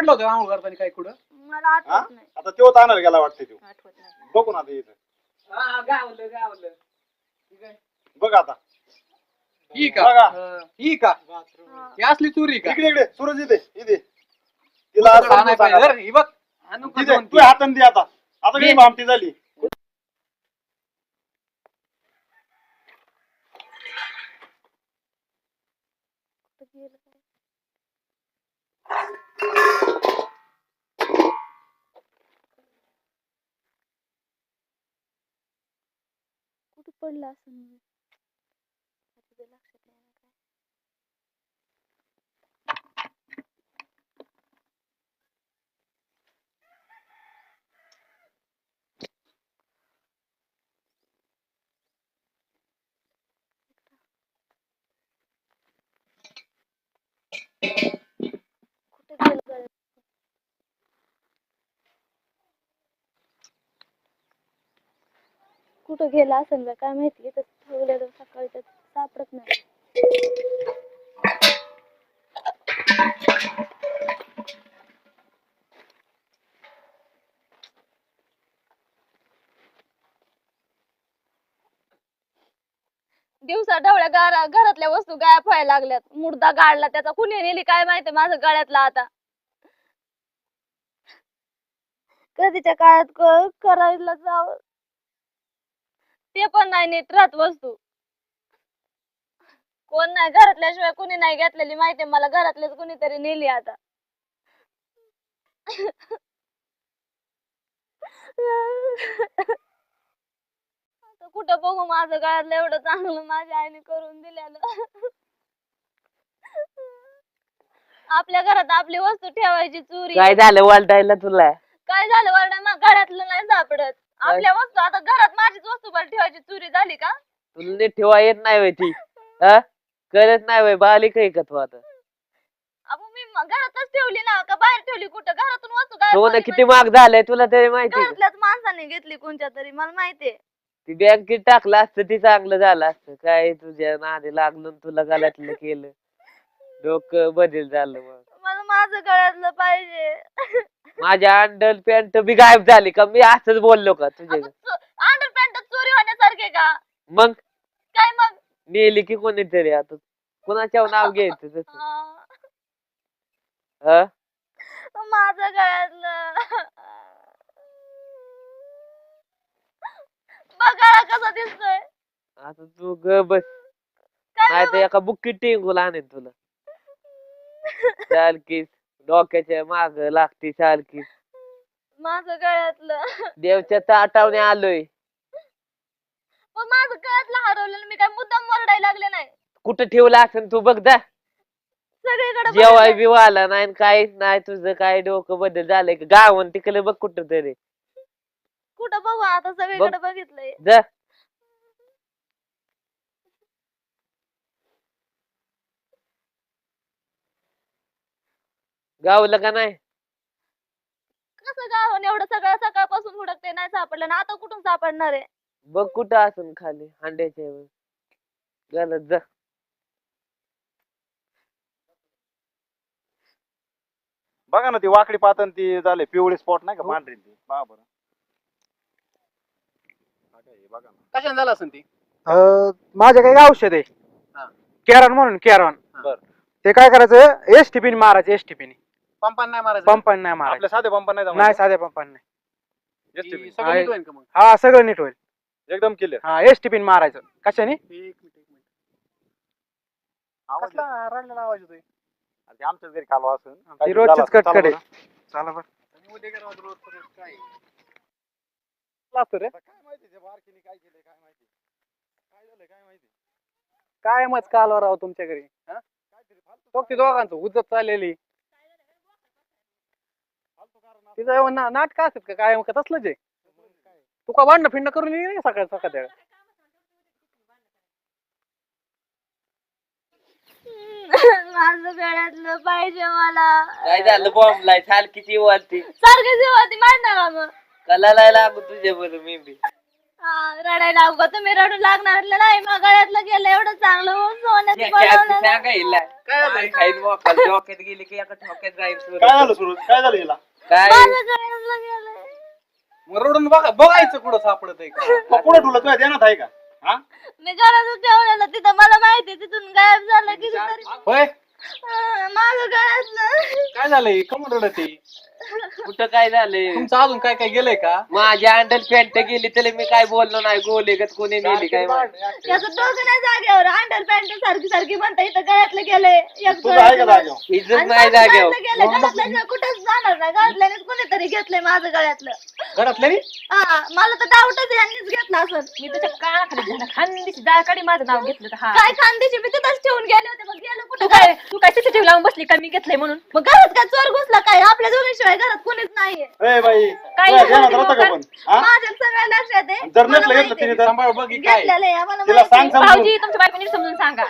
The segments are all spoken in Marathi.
काढलं होतं आंघोळ करताना काय कुठं? मला हा? आठवत नाही. आता तो आणायला गेला वाटते तो. आठवत नाही. बघू ना आता इथं. हा, गावलं गावलं. ठीक आहे. बघ आता. ही का? बघा. ही. का? हा. ही असली चोरी का? इकडे इकडे. सूरज इथे इथे. तिला. सांगा. ही बघ. आणू का तिथे दोन तू हाताने दे आता. आता काही. भामटी झाली. गेलं? पडला असं कुठं गेला असेल का काय माहिती इथं ठेवलेलं सकाळी तर सापडत नाही. दिवसा ढवळ्या घरा घरातल्या वस्तू गायब व्हायला लागल्यात. मुर्दा गाडला त्याचा कुणी नेली काय माहिती माझं गळ्यातला आता. कधीच्या काळात क- करायला जावं? ते पण नाही नीट राहत वस्तू. कोण नाही घरातल्याशिवाय कुणी नाही घेतलेली माहिती मला घरातलेच कुणीतरी नेली आता. कुठं बघू माझं गळ्यातलं एवढं चांगलं माझ्या आईने करून दिलेलं. आपल्या घरात आपली वस्तू ठेवायची चोरी. काय झालं वलटायला तुला? काय झालं वरडा मग घरातलं नाही सापडत. आपल्या वस्तू आता घरात माझीच वस्तू पण ठेवायची चोरी झाली का? तुला नीट ठेवा येत नाही वय ती. हा? कळत नाही वय बालिक आहे का तू आता? अहो मी म- घरातच ठेवली ना का बाहेर ठेवली कुठं? घरातून वस्तू काय सोनं किती महाग झालंय तुला तरी माहिती आहे. का? घरातल्याच माणसाने घेतली कोणत्या तरी मला माहितीये ती बँकेत टाकलं असतं ती चांगलं झालं असतं. काय तुझ्या नादी लागलं आणि तुला गळ्यातलं केलं? डोकं बदल झालं मग. मला माझं गळ्यातलं पाहिजे. माझ्या अंडर पॅन्ट बी गायब झाली का? मी असंच बोललो का तुझ्या अंडर पॅन्ट चोरी होण्यासारखे का? मग? काय मग? नेली की कोणीतरी आता? कुणाच्या नाव घ्यायचं तसं माझं गळ्यातलं. कसं दिसतोय. आता तू ग बस. काय नाही तर? एका बुक्कीत टिंगूल आणेन तुला. चालकीस डोक्याच्या माग लागती चालकीस माझं गळ्यातलं. देवच्या ताटावने आलोय. पण माझं गळ्यातलं हरवलेलं मी काय मुद्दाम वरडायला लागले नाही. कुठं ठेवलं असेल तू बघ दा सगळीकडे जेवाय. बी आला नाही आणि काहीच नाही तुझं काय डोकं बदल झालंय का? गावन तिकडे बघ कुठं तरी. कुठं बघू आता सगळीकडे बघितलंय. जा. गावलं का नाही? कसं गावाने एवढं सगळं सकाळपासून हुडकते नाही सापडलं ना आता कुठून सापडणार आहे? बघ कुठं असून खाली हांड्याच्या वर. घालत जा. बघा ना ती वाकडी पातन ती झाले पिवळी स्पॉट नाही का पांढरी ती? बघा बरं. बघा हे बघा ना कशाने झालं असेल ती? अं, माझ्या काही औषध आहे. हा. कॅरॉन म्हणून कॅरॉन बर. ते काय करायचं? एस टिपीने मारायचं एस टिपीने पंपान नाही मारायचं पंपाने नाही मारायचं. आपल्या साधे पंप नाही नाही जमायचे? साध्या पंपाने नाही. Just ती टिपी. सगळं नीट होईल का मग? हा सगळं नीट होईल. एकदम क्लिअर हा एस टिपीने मारायचं. कशाने? एक मिनिट एक मिनिट. कसला रडलेला आवाज येतोय? आमच्याच घरी कालवा असेल ती काहीतरी रोजचीच झालं असेल. कटकट आहे चला चला बरं आणि उद्या गेला रोज परत काय? असतो रे. काय माहिती बारकीने काय केलंय काय माहिती? काय झालंय काय माहिती? काय मत कालवा राव तुमच्या घरी हा? काहीतरी फालतू बघ ते दोघांचं उजत चाललेली. तिचं ना- नाटकं असतात का? काय का तसलंच आहे. तू का भांडणं फिरणं करून ये नाही सकाळ सकाळ माझं गळ्यातलं पाहिजे मला. काय झालं सारखी माहीत मग? कलाला लागू तुझ्या बरं मी बी? हा, रडायला तुम्ही रडू लागणार नाही. मग गळ्यातलं गेलं एवढं चांगलं हो, सोन्याचं बनवलं ना. काय खाईन मोकल डोक्यात गेली की एका ठोक्यात जाईल काय झालं सुरू? काय झालं हिला? काय? माझं गळ्यातलं गेलंय. मग रडून बघा बघायचं कुठं सापडत आहे का? पुढे ठेवलं तुझ्या ध्यानात आहे का? हा? मी घरात ठेवलेलं तिथं मला माहिती तिथून गायब झालं की होय? माझं गळ्यातलं काय झालंय? कमन रडत आहे? कुठं काय झालंय? तुमचं अजून काय काय गेलंय का? माझी अंडल पॅन्ट गेली तरी मी काय बोललो नाही गोले गत कोणी नेली काय माहिती. नाही जागेवर अंडर पॅन्ट सारखी सारखी म्हणता इथं गळ्यातलं गेलंय एक तुझं आहे का गळ्यातलं. जागेवर? इज्जत नाही जाग्यावर गेलं कुठंच जाणार नाही. गळ्यातल्यानेच कोणीतरी घेतलंय माझं गळ्यातलं. घरातल्या हा मला तर डाऊटच यांनीच घेतला असं मी तुझ्या कानाखाली घाला खानदेशी जाळकाडी माझं नाव घेतलं तर हा. काय खानदेशी मी तिथंच ठेवून गेले होते मग गेलो तू कुठं? काय तू काय सीसीटीव्ही लावून बसली का मी घेतलंय म्हणून? मग घरात काय चोर घुसला काय? आपल्या दोघीशिवाय घरात कोणीच नाहीये. ए बाई. काय तुझ्या ध्यानात झालं राहतं का लोकां- पण हा माझ्या सगळ्या लक्षात आहे जर मला नसलं घेतलं माहिती तिने आहे. तर. सांभाळ बघी काय घेतलेलं आहे आम्हाला तिला माहिती सांग आहे. समजून. भाऊजी तुमच्या बायकोनी समजून सांगा.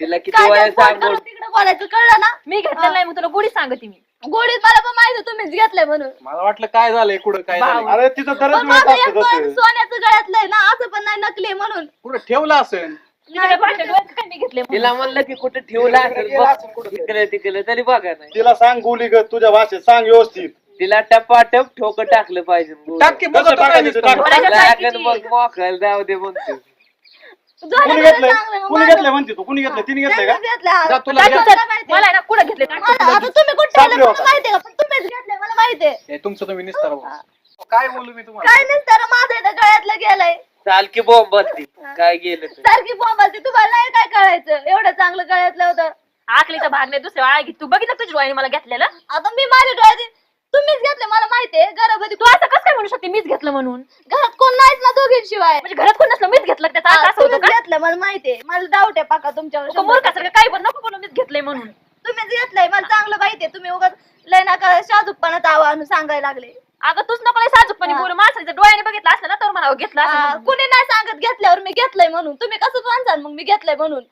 तिला किती काय तिकडं बोलायचं कळलं ना? मी घेतलेलं नाही मग तुला गोडी सांगते मी. गोडीत मला पण माहिती आहे तुम्हीच घेतलंय म्हणून. मला वाटलं काय झालंय कुठं काय झालंय? भाऊ. अरे तिचं पण दरच माझं वेळेस एक असतं पण तसं सोन्याचं गळ्यातलं आहे ना असं पण नाही नकली आहे म्हणून. कुठं ठेवलं असेल? तुझ्या भाषेत डोळ्यात काय मी घेतलंय म्हणून. तिला म्हणलं की कुठे ठेवलं असेल बघ तिकडे तिकडे तरी बघा नाही तिला सांग गोली ग तुझ्या भाषेत सांग व्यवस्थित तिला टपाटप ठोक टाकलं पाहिजे गोल. टाक की बघा कसं तो काय टाकायचं दिसतं. ते टाक. बोलायच्या लागन लायकीची. मग मोकल जाऊ दे म्हणतो झालं कुणी तर घेतलंय. कुणी म्हणते तू कुणी घेतलंय तिने घेतलंय का. जा तुला काय घ्या. तुला माहिती आहे? मला आहे ना कुठं घेतले मला- आता तुम्ही कुठे सापडे ठेवलं होता. मला माहिती आहे का पण तुम्हीच घेतलंय मला माहिती आहे हे तुमचं तुम्ही निस्तार. काय बोलू मी तुम्हाला काय नाही तर माझं इथं गळ्यातलं गेलंय चाल की बॉम्ब बसती काय गेलं तर. सारखी बॉम्ब असते तुम्हाला नाही काय कळायचं? एवढं चांगलं गळ्यातलं होतं. आखलीचा भाग नाही दुसऱ्या आळ घे. तू बघितलं तुझ्या डोळ्याने मला घेतलेलं? आता मी माझ्या डोळ्यात तुम्हीच घेतले मला माहिती आहे. घरामध्ये तू असं कसं काय म्हणू शकते? मीच घेतलं म्हणून. घरात कोण नाहीच ना दोघींशिवाय. म्हणजे घरात कोण नसलं मीच घेतलं त्याचा अर्थ असं होतं तुम्हीच का? घेतलं मला माहिती आहे. मला डाऊट आहे पाका तुमच्यावर नको मूर्खासारखं काही पण नको बोलू मीच घेतलंय म्हणून. तुम्हीच घेतलंय मला चांगलं माहिती आहे. तुम्ही उगाच लय नका शाजूकपणात आव्हान सांगायला लागले. अगं तूच नको लय साजूकपणे. बोलू माणसाने जर डोळ्याने बघितलं असलं ना तर म्हणावं घेतलं असं. कुणी नाही सांगत घेतल्यावर मी घेतलंय म्हणून तुम्ही कसं म्हणसाल मग मी घेतलंय म्हणून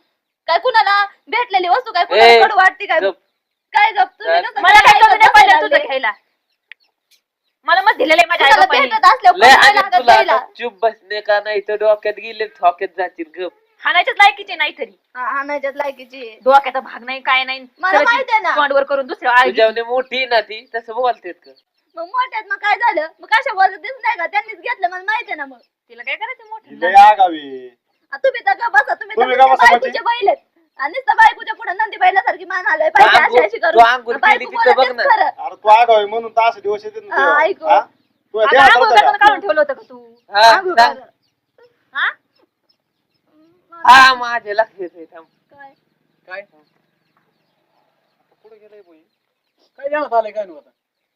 काय कुणाला भेटलेली वस्तू काय ए, कुणाला कडू वाटते काय गप. काय गप तुम्ही मला काय कमी नाही पडलं तुझं. घ्यायला मला मत दिलेलं आहे माझ्या कुणाला आई भेटत असल्यावर लय कोणी नाही आणि लागत तुला द्यायला. आता चुप बसणे का नाही तर डोक्यात गेले ठोक्यात जातील गप हाणायच्याच लायकीचे नाही तरी हा, आणायच्यात लायकीची. डोक्याचा भाग नाही काय नाही मला माहिती आहे ना. तोंडवर करून दुसऱ्या आळ घे. तुझ्याने मोठी ना ती तसं बोलतेत का मग मोठ्यात मग काय झालं मग कशा बोलत दिसत नाही का त्यांनीच घेतलं मला माहिती आहे ना मग तिला काय करायचं मोठं लय आगावी आ, तुम्ही तर का बसा तुम्ही तर तुम्ही का नुसते बसा? बायकोचे बैल आहेत. आणि नुसतं बायकोच्या पुढे नंदी बैलासारखी मान आलाय पाहिजे अशी अशी तू करून आंघोळ बायको केली तिथं बघ बोलतेच ना. खरं. अरे तू आगावी म्हणून तर असे दिवस येते हा, ऐकू. आता आंघोळ करताना? काढून ठेवलं होतं का तू हा आंघोळ सांग. करा. हा हा माझ्या लक्षात आहे थांब काय? काय कुठे गेलंय बोई काय ध्यानात आलंय काय नव्हतं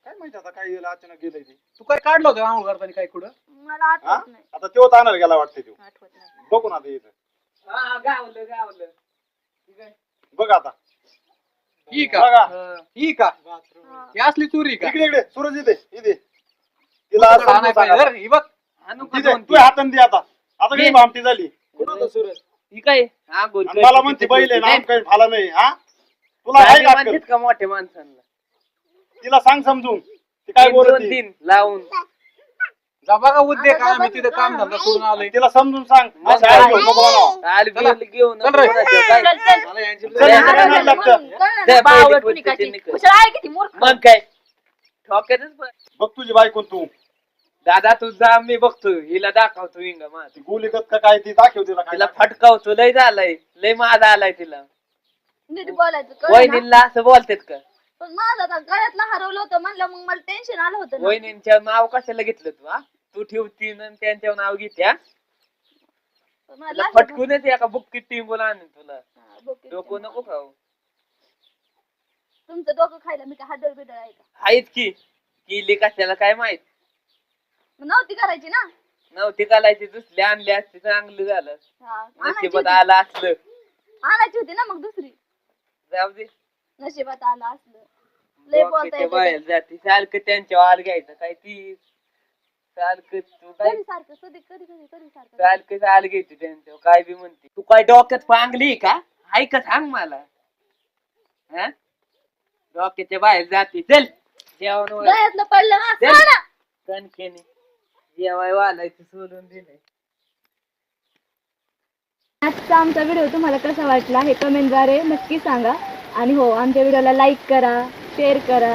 काय माहिती आता काय गेलं अचानक गेलंय ते. तू काय काढलं होतं आंघोळ करताना काय कुठं? मला हा? आठवत नाही. आता तेव्हा आणायला गेला वाटतं तू आठवत नाही. बघू ना आता इथं हा गावलं गावलं. बघ आता. ही का? बघा. ही. का? हा. ही असली चोरी का? इकडे इकडे. सूरज इथे इथे. तिला आणायला पाहिजे. ही बघ. आणू का तिथे दोन तू. हाताने दे आता. आता घे. काही भामटी झाली? ही काय? आणि मला म्हणते पहिले नाम काही झाला नाही हा? तुला आहे का अक्कल? म्हणतात का मोठ्या माणसांना? तिला सांग समजून ती काय बोलत दोन ती. तीन लावून जा बघा उद्योग काय मी तिथे काम. धंदा सोडून आलोय तिला समजून सांग मग असं काय? आहे, नको बनावं. आल चला. बिल घेऊन चल रे. काय चल चल मला यांची चल, आलं इकडे झालं नाही लागतं. म्हणून, कळलं ना? दे बावळ पहिले कुणी पुढचे काय निकल. कुशाल आहे किती मूर्ख मग काय ठोक्यातच बघ. बघ तुझी बायकोन तू दादा तू जा मी बघतो हिला दाखवतो विंग माझ ती गोलीगत का काय ती दाखव तिला काय तिला फटकावतो लय झालंय लय माझा आलाय तिला नीट बोलायचं कळलं ना? वहिनीला असं बोलतात का पण माझं आता गळ्यातलं हरवलं होतं म्हणलं मग मला टेन्शन आलं होतं ना. वहिनींच्या नाव कशाला घेतलं तू हा? तू ठेवती आणि त्यांच्यावर नाव घेत्या पण मला तुला लागलं होतं. फटकूनच एका बुक्कीत टिंबून आणून तुला. हा, बोकीत डोकं. नको खाऊ. तुमचं डोकं खायला मी काय हाडळ बिडळ आहे का? आहेत की केली कशाला काय माहीत? मग नव्हती करायची ना? नव्हती घालायची दुसरी आणली असती चांगलं झालं. हा, आणायची नशिबात होती. आलं असलं. आणायची होती ना मग दुसरी? जाऊ दे. नशिबात आलं असलं. लय बोलता डोक्याच्या येतं बाहेर जाते. सारखं त्यांच्या आल घ्यायचं काय ती? सारखं तू काय? कधी सारखं? कधी कधी कधी कधी सारखं? सारखं आल घ्यायची त्यांच्यावर. काय बी म्हणते. तू काय डोक्यात पांगली का? हाय का सांग मला. हा? डोक्याच्या बाहेर जाते. चल. जेवण गळ्यातलं पडलं ना चल. सांग ना. कणकेने जेवाय वालायचं सोडून दिलंय. आजचा आमचा व्हिडिओ तुम्हाला कसा वाटला हे कमेंटद्वारे नक्की सांगा. आणि हो आमच्या व्हिडिओला लाईक करा शेअर करा.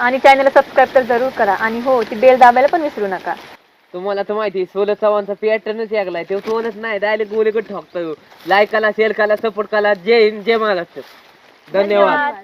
आणि चॅनलला सबस्क्राईब तर जरूर करा. आणि हो ती बेल दाबायला पण विसरू नका. तुम्हाला तर माहिती सोलर चव्हाणचा पॅटर्नच ऐकलाय तो सोनच नाही डायरेक्ट गोलीकडे ठोकतो लाईक करा शेअर करा सपोर्ट करा. जय हिंद जय महाराष्ट्र. धन्यवाद.